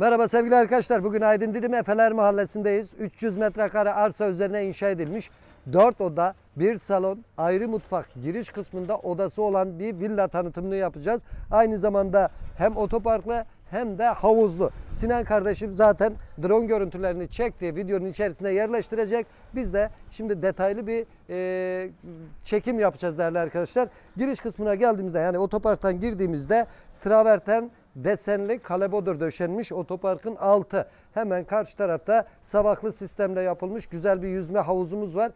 Merhaba sevgili arkadaşlar. Bugün Aydın Didim Efeler Mahallesi'ndeyiz. 300 metrekare arsa üzerine inşa edilmiş 4 oda, 1 salon, ayrı mutfak, giriş kısmında odası olan bir villa tanıtımını yapacağız. Aynı zamanda hem otoparklı hem de havuzlu. Sinan kardeşim zaten drone görüntülerini çekti. Videonun içerisine yerleştirecek. Biz de şimdi detaylı bir e, çekim yapacağız değerli arkadaşlar. Giriş kısmına geldiğimizde yani otoparktan girdiğimizde traverten desenli kalebodur döşenmiş otoparkın altı. Hemen karşı tarafta sabahlı sistemle yapılmış güzel bir yüzme havuzumuz var.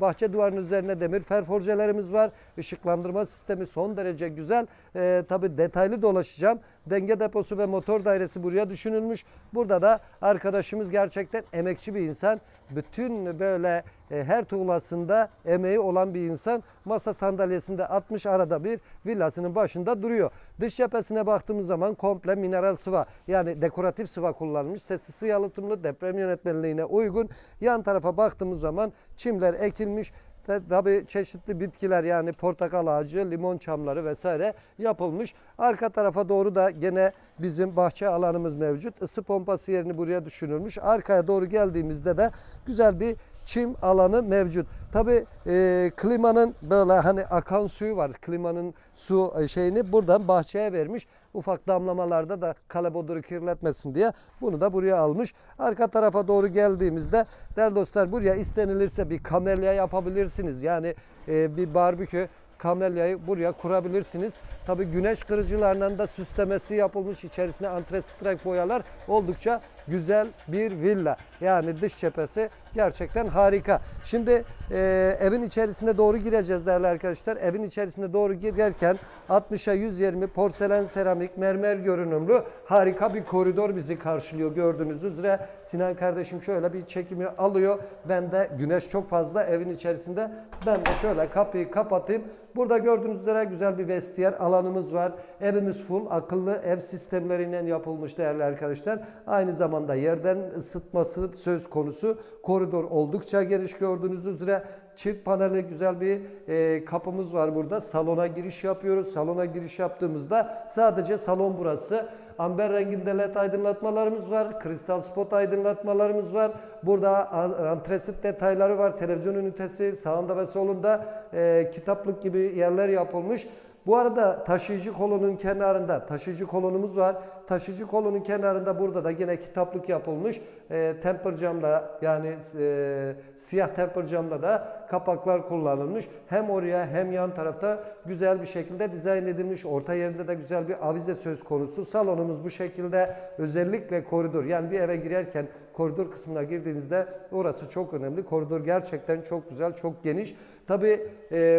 Bahçe duvarının üzerine demir ferforjelerimiz var. Işıklandırma sistemi son derece güzel. Ee, Tabi detaylı dolaşacağım. Denge deposu ve motor dairesi buraya düşünülmüş. Burada da arkadaşımız gerçekten emekçi bir insan. Bütün böyle e, her tuğlasında emeği olan bir insan. Masa sandalyesinde 60 arada bir villasının başında duruyor. Dış cephesine baktığımız zaman komple mineral sıva yani dekoratif sıva kullanılmış. Sessiz yalıtımlı deprem yönetmenliğine uygun. Yan tarafa baktığımız zaman çimler ekilmiş. Tabi çeşitli bitkiler yani portakal ağacı, limon çamları vesaire yapılmış. Arka tarafa doğru da gene bizim bahçe alanımız mevcut. Isı pompası yerini buraya düşünülmüş. Arkaya doğru geldiğimizde de güzel bir çim alanı mevcut. Tabi e, klimanın böyle hani akan suyu var. Klimanın su e, şeyini buradan bahçeye vermiş. Ufak damlamalarda da kaleboduru kirletmesin diye bunu da buraya almış. Arka tarafa doğru geldiğimizde değerli dostlar buraya istenilirse bir kamelya yapabilirsiniz. Yani e, bir barbekü kamelyayı buraya kurabilirsiniz. Tabi güneş kırıcılarından da süslemesi yapılmış. İçerisine antrestrek boyalar oldukça güzel bir villa. Yani dış cephesi gerçekten harika. Şimdi e, evin içerisine doğru gireceğiz değerli arkadaşlar. Evin içerisine doğru girerken 60'a 120 porselen seramik mermer görünümlü harika bir koridor bizi karşılıyor gördüğünüz üzere. Sinan kardeşim şöyle bir çekimi alıyor. Ben de güneş çok fazla evin içerisinde. Ben de şöyle kapıyı kapatayım. Burada gördüğünüz üzere güzel bir vestiyer alanımız var. Evimiz full akıllı ev sistemleriyle yapılmış değerli arkadaşlar. Aynı zamanda yerden ısıtması söz konusu. Koridor oldukça geniş gördüğünüz üzere. Çift paneli güzel bir e, kapımız var burada. Salona giriş yapıyoruz. Salona giriş yaptığımızda sadece salon burası. Amber renginde led aydınlatmalarımız var. Kristal spot aydınlatmalarımız var. Burada antresit detayları var. Televizyon ünitesi sağında ve solunda e, kitaplık gibi yerler yapılmış. Bu arada taşıyıcı kolonun kenarında taşıyıcı kolonumuz var. Taşıyıcı kolonun kenarında burada da yine kitaplık yapılmış. E, temper camla yani e, siyah temper camla da kapaklar kullanılmış. Hem oraya hem yan tarafta güzel bir şekilde dizayn edilmiş. Orta yerinde de güzel bir avize söz konusu. Salonumuz bu şekilde özellikle koridor yani bir eve girerken koridor kısmına girdiğinizde orası çok önemli. Koridor gerçekten çok güzel, çok geniş. Tabi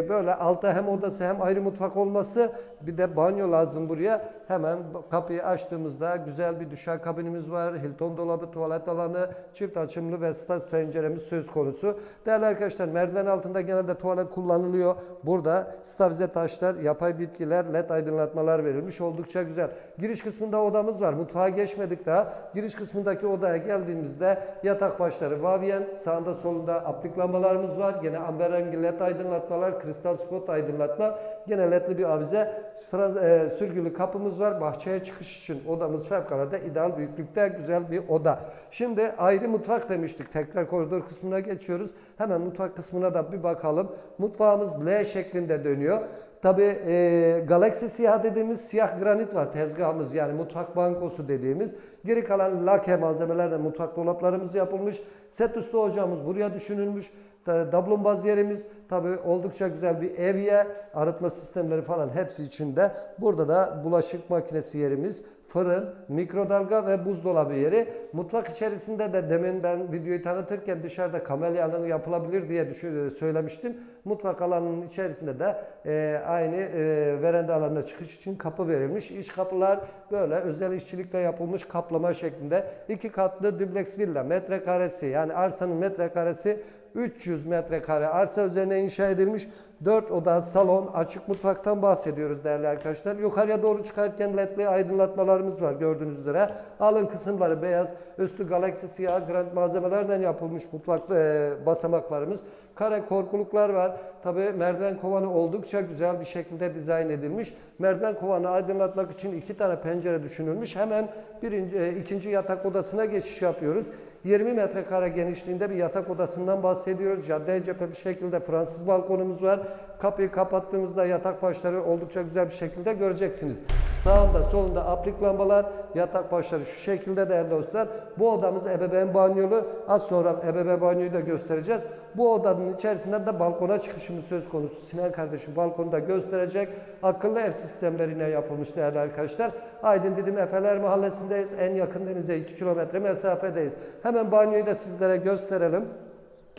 böyle altta hem odası hem ayrı mutfak olması bir de banyo lazım buraya. Hemen kapıyı açtığımızda güzel bir duşa kabinimiz var. Hilton dolabı, tuvalet alanı, çift açımlı ve stas penceremiz söz konusu. Değerli arkadaşlar merdiven altında genelde tuvalet kullanılıyor. Burada stavize taşlar, yapay bitkiler, led aydınlatmalar verilmiş. Oldukça güzel. Giriş kısmında odamız var. Mutfağa geçmedik daha. Giriş kısmındaki odaya geldiğimizde yatak başları vavyen, sağında solunda aplik lambalarımız var. Gene amber rengi led aydınlatmalar, kristal spot aydınlatma. Gene ledli bir avize. Frans- e, sürgülü kapımız var. Bahçeye çıkış için odamız fevkalade ideal büyüklükte güzel bir oda. Şimdi ayrı mutfak demiştik. Tekrar koridor kısmına geçiyoruz. Hemen mutfak kısmına da bir bakalım. Mutfağımız L şeklinde dönüyor. Tabi e, Galaxy siyah dediğimiz siyah granit var tezgahımız yani mutfak bankosu dediğimiz. Geri kalan lake malzemelerle mutfak dolaplarımız yapılmış. Set üstü ocağımız buraya düşünülmüş. Ta- Dablumbaz yerimiz tabi oldukça güzel bir evye, arıtma sistemleri falan hepsi içinde. Burada da bulaşık makinesi yerimiz, fırın, mikrodalga ve buzdolabı yeri. Mutfak içerisinde de demin ben videoyu tanıtırken dışarıda kamelyanın yapılabilir diye düşün- söylemiştim. Mutfak alanının içerisinde de e, aynı e, veranda alanına çıkış için kapı verilmiş. İç kapılar böyle özel işçilikle yapılmış kaplama şeklinde. iki katlı dübleks villa metrekaresi yani arsanın metrekaresi 300 metrekare arsa üzerine inşa edilmiş 4 oda, salon, açık mutfaktan bahsediyoruz değerli arkadaşlar. Yukarıya doğru çıkarken ledli aydınlatmalarımız var gördüğünüz üzere. Alın kısımları beyaz, üstü galaksi siyah grant malzemelerden yapılmış mutfak e, basamaklarımız. Kare korkuluklar var. Tabii merdiven kovanı oldukça güzel bir şekilde dizayn edilmiş. Merdiven kovanı aydınlatmak için iki tane pencere düşünülmüş. Hemen birinci, e, ikinci yatak odasına geçiş yapıyoruz. 20 metrekare genişliğinde bir yatak odasından bahsediyoruz. Caddeye cephe bir şekilde Fransız balkonumuz var. Kapıyı kapattığımızda yatak başları oldukça güzel bir şekilde göreceksiniz. Sağında solunda aplik lambalar, yatak başları şu şekilde değerli dostlar. Bu odamız ebeveyn banyolu. Az sonra ebeveyn banyoyu da göstereceğiz. Bu odanın içerisinde de balkona çıkışımız söz konusu. Sinan kardeşim balkonu da gösterecek. Akıllı ev sistemlerine yapılmış değerli arkadaşlar. Aydın Didim Efeler Mahallesi'ndeyiz. En yakın denize 2 kilometre mesafedeyiz. Hemen banyoyu da sizlere gösterelim.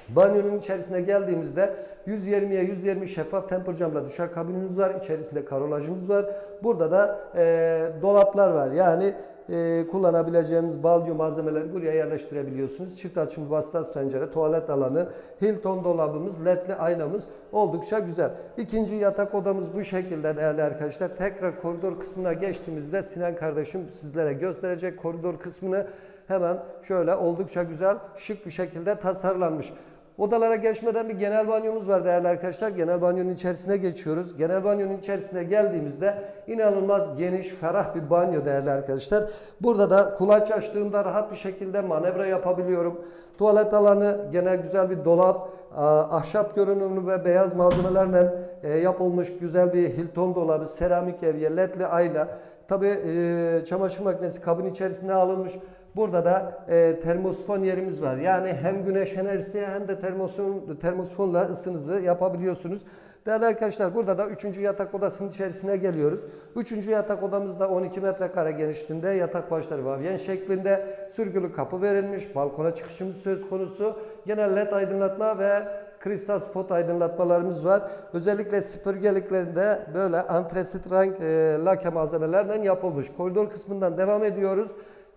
Banyonun içerisine geldiğimizde 120'ye 120 şeffaf temper camla duşak kabinimiz var. İçerisinde karolajımız var. Burada da e, dolaplar var. Yani e, kullanabileceğimiz balyo malzemeleri buraya yerleştirebiliyorsunuz. Çift açım vasıtası pencere, tuvalet alanı, Hilton dolabımız, ledli aynamız oldukça güzel. İkinci yatak odamız bu şekilde değerli arkadaşlar. Tekrar koridor kısmına geçtiğimizde Sinan kardeşim sizlere gösterecek koridor kısmını hemen şöyle oldukça güzel, şık bir şekilde tasarlanmış. Odalara geçmeden bir genel banyomuz var değerli arkadaşlar. Genel banyonun içerisine geçiyoruz. Genel banyonun içerisine geldiğimizde inanılmaz geniş, ferah bir banyo değerli arkadaşlar. Burada da kulaç açtığımda rahat bir şekilde manevra yapabiliyorum. Tuvalet alanı gene güzel bir dolap, ahşap görünümlü ve beyaz malzemelerle e, yapılmış güzel bir Hilton dolabı, seramik evye, ledli ayna. Tabi çamaşır makinesi kabın içerisine alınmış. Burada da e, termosifon yerimiz var. Yani hem güneş enerjisi hem de termosun, termosifonla ısınızı yapabiliyorsunuz. Değerli arkadaşlar burada da 3. yatak odasının içerisine geliyoruz. 3. yatak odamızda 12 metrekare genişliğinde yatak başları vavyen şeklinde sürgülü kapı verilmiş. Balkona çıkışımız söz konusu. Genel led aydınlatma ve kristal spot aydınlatmalarımız var. Özellikle süpürgeliklerinde böyle antresit renk e, lake malzemelerden yapılmış. Koridor kısmından devam ediyoruz.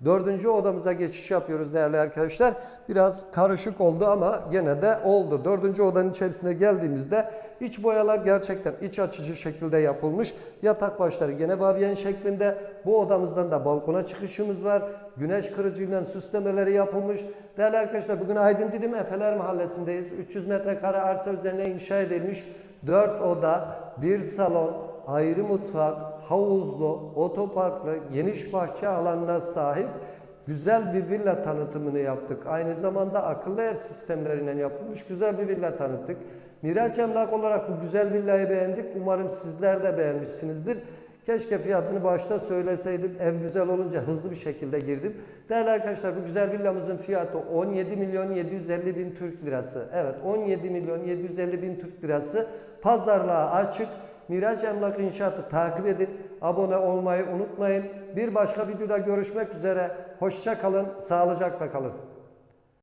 Dördüncü odamıza geçiş yapıyoruz değerli arkadaşlar. Biraz karışık oldu ama gene de oldu. Dördüncü odanın içerisine geldiğimizde iç boyalar gerçekten iç açıcı şekilde yapılmış. Yatak başları gene vavyen şeklinde. Bu odamızdan da balkona çıkışımız var. Güneş kırıcıyla süslemeleri yapılmış. Değerli arkadaşlar bugün Aydın Didim Efeler Mahallesi'ndeyiz. 300 metrekare arsa üzerine inşa edilmiş 4 oda, 1 salon, ayrı mutfak, havuzlu, otoparklı, geniş bahçe alanına sahip güzel bir villa tanıtımını yaptık. Aynı zamanda akıllı ev sistemleriyle yapılmış güzel bir villa tanıttık. Miraç Emlak olarak bu güzel villayı beğendik. Umarım sizler de beğenmişsinizdir. Keşke fiyatını başta söyleseydim. Ev güzel olunca hızlı bir şekilde girdim. Değerli arkadaşlar bu güzel villamızın fiyatı 17 milyon 750 bin Türk lirası. Evet 17 milyon 750 bin Türk lirası. Pazarlığa açık. Miraç Emlak İnşaatı takip edin. Abone olmayı unutmayın. Bir başka videoda görüşmek üzere. Hoşça kalın, sağlıcakla kalın.